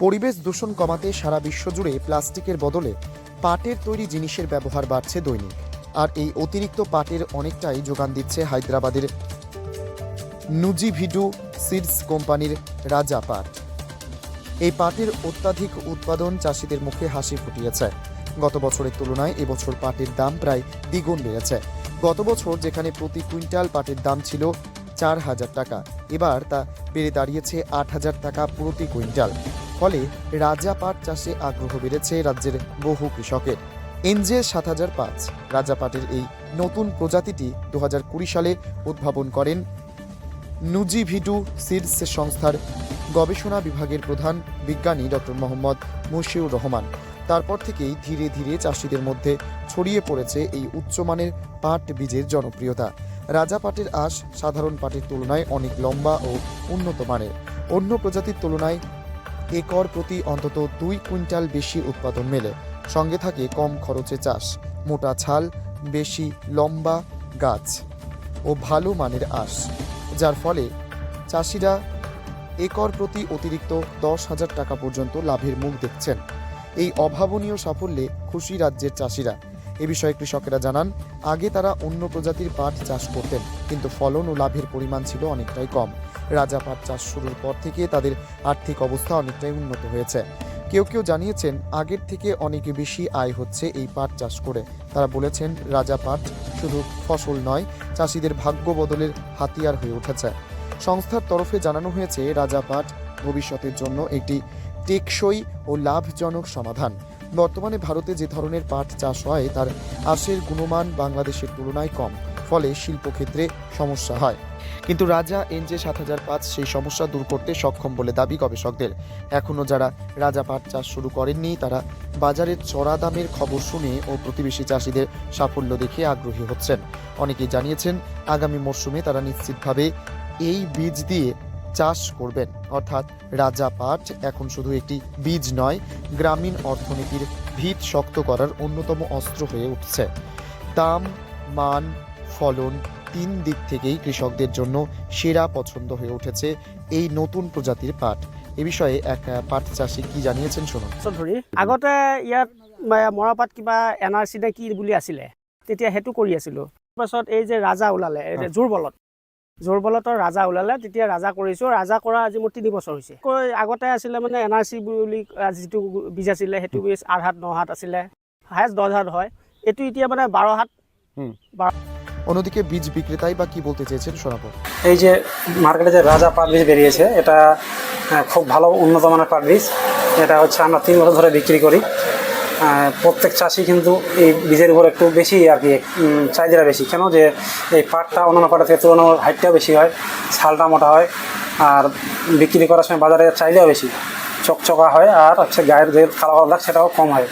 পরিবেশ দূষণ কমাতে সারা বিশ্ব জুড়ে প্লাস্টিকের বদলে পাটের তৈরি জিনিসের ব্যবহার বাড়ছে দৈনিক। আর এই অতিরিক্ত পাটের অনেকটাই যোগান দিচ্ছে হায়দ্রাবাদের নুজিভিডু সিডস কোম্পানির রাজা পাট। এই পাটের অত্যাধিক উৎপাদন চাষিদের মুখে হাসি ফুটিয়েছে। গত বছরের তুলনায় এবছর পাটের দাম প্রায় দ্বিগুণ বেড়েছে। গত বছর যেখানে প্রতি কুইন্টাল পাটের দাম ছিল চার হাজার টাকা, এবার তা বেড়ে দাঁড়িয়েছে আট হাজার টাকা প্রতি কুইন্টাল। ফলে রাজা পাট চাষে আগ্রহ বেড়েছে রাজ্যের বহু কৃষকের। এনজে সাত হাজার পাঁচ, রাজা পাটের এই নতুন প্রজাতিটি দু হাজার কুড়ি সালে উদ্ভাবন করেন নুজিভিডু সিডস সংস্থার গবেষণা বিভাগের প্রধান বিজ্ঞানী ডক্টর মোহাম্মদ মুশিউর রহমান। তারপর থেকেই ধীরে ধীরে চাষিদের মধ্যে ছড়িয়ে পড়েছে এই উচ্চমানের পাট বীজের জনপ্রিয়তা। রাজা পাটের আঁশ সাধারণ পাটের তুলনায় অনেক লম্বা ও উন্নত মানের। অন্য প্রজাতির তুলনায় একর প্রতি অন্তত দুই কুইন্টাল বেশি উৎপাদন মেলে। সঙ্গে থাকে কম খরচে চাষ। মোটা ছাল, বেশি লম্বা গাছ ও ভালো মানের আঁশ। যার ফলে চাষিরা একর প্রতি অতিরিক্ত দশ হাজার টাকা পর্যন্ত লাভের মুখ দেখছেন। এই অভাবনীয় সাফল্যে খুশি রাজ্যের চাষিরা। এ বিষয়ে কৃষকেরা জানান, আগে তারা অন্য প্রজাতির পাট চাষ করতেন। কিন্তু ফলন ও লাভের পরিমাণ ছিল অনেকটাই কম। রাজা পাট চাষ শুরুর পর থেকে তাদের আর্থিক অবস্থা অনেকটাই উন্নত হয়েছে। কেউ কেউ জানিয়েছেন, আগের থেকে অনেক বেশি আয় হচ্ছে এই পাট চাষ করে। তারা বলেছেন, রাজা পাট শুধু ফসল নয়, চাষিদের ভাগ্য বদলের হাতিয়ার হয়ে উঠেছে। সংস্থার তরফে জানানো হয়েছে, রাজা পাট ভবিষ্যতের জন্য একটি টেকসই ও লাভজনক সমাধান। বর্তমানে ভারতে যে ধরনের পাট চাষ হয়, তার আশের গুণমান বাংলাদেশের তুলনায় কম, ফলে শিল্পক্ষেত্রে সমস্যা হয়। কিন্তু রাজা এনজে সাত হাজার পাঁচ সেই সমস্যা দূর করতে সক্ষম বলে দাবি গবেষকদের। এখনও যারা রাজা পাট চাষ শুরু করেননি, তারা বাজারের চড়া দামের খবর শুনে ও প্রতিবেশী চাষিদের সাফল্য দেখে আগ্রহী হচ্ছেন। অনেকেই জানিয়েছেন, আগামী মরশুমে তারা নিশ্চিতভাবে এই বীজ দিয়ে চাষ করবেন। অর্থাৎ রাজা পাট এখন শুধু একটি বীজ নয় গ্রামীণ অর্থনীতির ভিত শক্ত করার অন্যতম অস্ত্র হয়ে উঠছে। দাম মান ফলন তিন দিক থেকেই কৃষকদের জন্য সেরা পছন্দ হয়ে উঠেছে এই নতুন প্ৰজাতিৰ পাট। এই বিষয়ে এক পাট চাষী কি জানিয়েছেন শুনুন। আগতে ইয়াত মৰাপাট কিবা এন আৰ চি নে কি বুলি আছিলে তেতিয়া সেইটো কৰি আছিলোঁ। তাৰপাছত এই যে ৰাজা ওলালে। জোৰ বলত জোৰ বলতৰ ৰাজা ওলালে তেতিয়া ৰাজা কৰিছোঁ। ৰাজা কৰা আজি মোৰ তিনি বছৰ হৈছে। কৈ আগতে আছিলে মানে এন আৰ চি বুলি যিটো বীজ আছিলে সেইটো বীজ আঠ হাত ন হাত আছিলে। হায়েষ্ট দহ হাত হয়। এইটো এতিয়া মানে বাৰ হাত। অন্যদিকে বীজ বিক্রেতাই বা কি বলতে চেয়েছেন শোনাবো এই যে মার্কেটে যে রাজা পাট বীজ বেরিয়েছে এটা খুব ভালো উন্নত মানের পাট বীজ। এটা হচ্ছে আমরা তিন বছর ধরে বিক্রি করি। প্রত্যেক চাষি কিন্তু এই বীজের উপর একটু বেশি আর কি চাহিদাটা বেশি। কেন যে এই পাটটা অন্যান্য পাটের থেকে তুলনায় হাইটটাও বেশি হয়, ছালটা মোটা হয়, আর বিক্রি করার সময় বাজারে চাহিদাও বেশি। চকচকা হয় আর হচ্ছে গায়ের যে কালো কালো দাগ সেটাও কম হয়।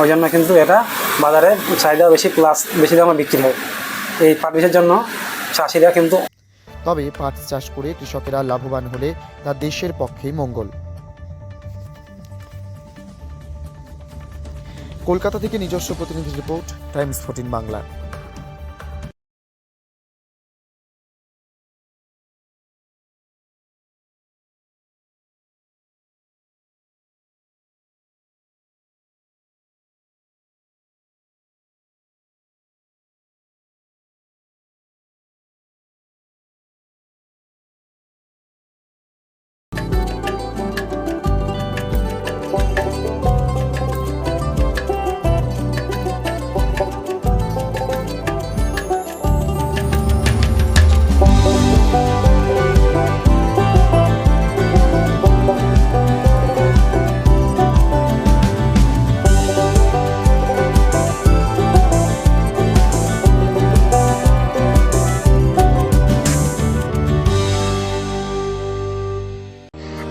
ওই জন্য কিন্তু এটা বাজারে চাহিদাও বেশি, প্লাস বেশি দামে বিক্রি হয়। এই পাট বীজের জন্য চাষিরা কিন্তু তবে পাট চাষ করে কৃষকেরা লাভবান হলে তা দেশের পক্ষেই মঙ্গল। কলকাতা থেকে নিজস্ব প্রতিনিধি রিপোর্ট টাইমস ফোর্টিন বাংলা।